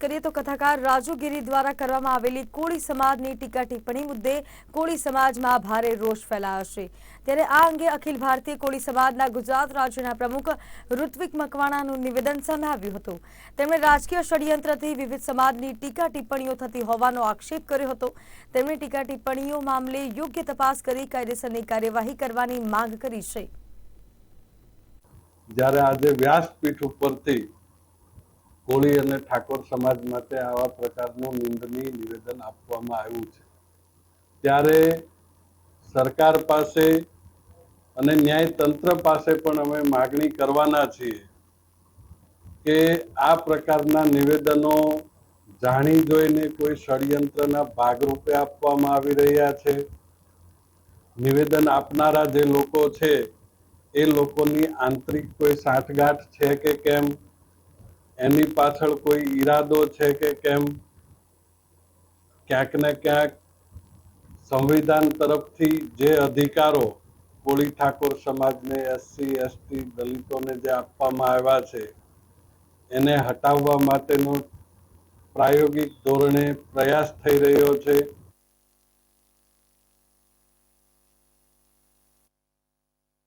કરીએ તો કથાકાર રાજુ ગીરી દ્વારા કરવામાં આવેલી કોળી સમાજની ટીકા ટિપ્પણી મુદ્દે કોળી સમાજમાં ભારે રોષ ફેલાયો છે. ત્યારે આ અંગે અખિલ ભારતીય કોળી સમાજના ગુજરાત રાજ્યના પ્રમુખ ઋત્વિક મકવાણાનું નિવેદન સામે હતું. તેમણે રાજકીય ષડયંત્રથી વિવિધ સમાજની ટીકા ટિપ્પણીઓ થતી હોવાનો આક્ષેપ કર્યો હતો. તેમણે ટીકા ટિપ્પણીઓ મામલે યોગ્ય તપાસ કરી કાયદેસરની કાર્યવાહી કરવાની માંગ કરી છે. જ્યારે આજે વ્યાસપીઠ ઉપરથી કોળી અને ઠાકોર સમાજ માટે આવા પ્રકારનું નિંદનીય નિવેદન આપવામાં આવ્યું છે. ત્યારે સરકાર પાસે અને ન્યાયતંત્ર પાસે પણ અમે માગણી કરવાના છીએ કે આ પ્રકારના નિવેદનો જાણી જોઈને કોઈ ષડયંત્રના ભાગરૂપે આપવામાં આવી રહ્યા છે. નિવેદન આપનારા જે લોકો છે, એ લોકોની આંતરિક કોઈ સાંઠગાંઠ છે કે કેમ? એની પાછળ કોઈ ઈરાદો છે કે કેમ? ક્યાંક ને ક્યાંક સંવિધાન તરફથી જે અધિકારો કોળી ઠાકોર સમાજને, એસસી, એસટી દલિતોને જે આપવામાં આવ્યા છે, એને હટાવવા માટેનો પ્રાયોગિક ધોરણે પ્રયાસ થઈ રહ્યો છે.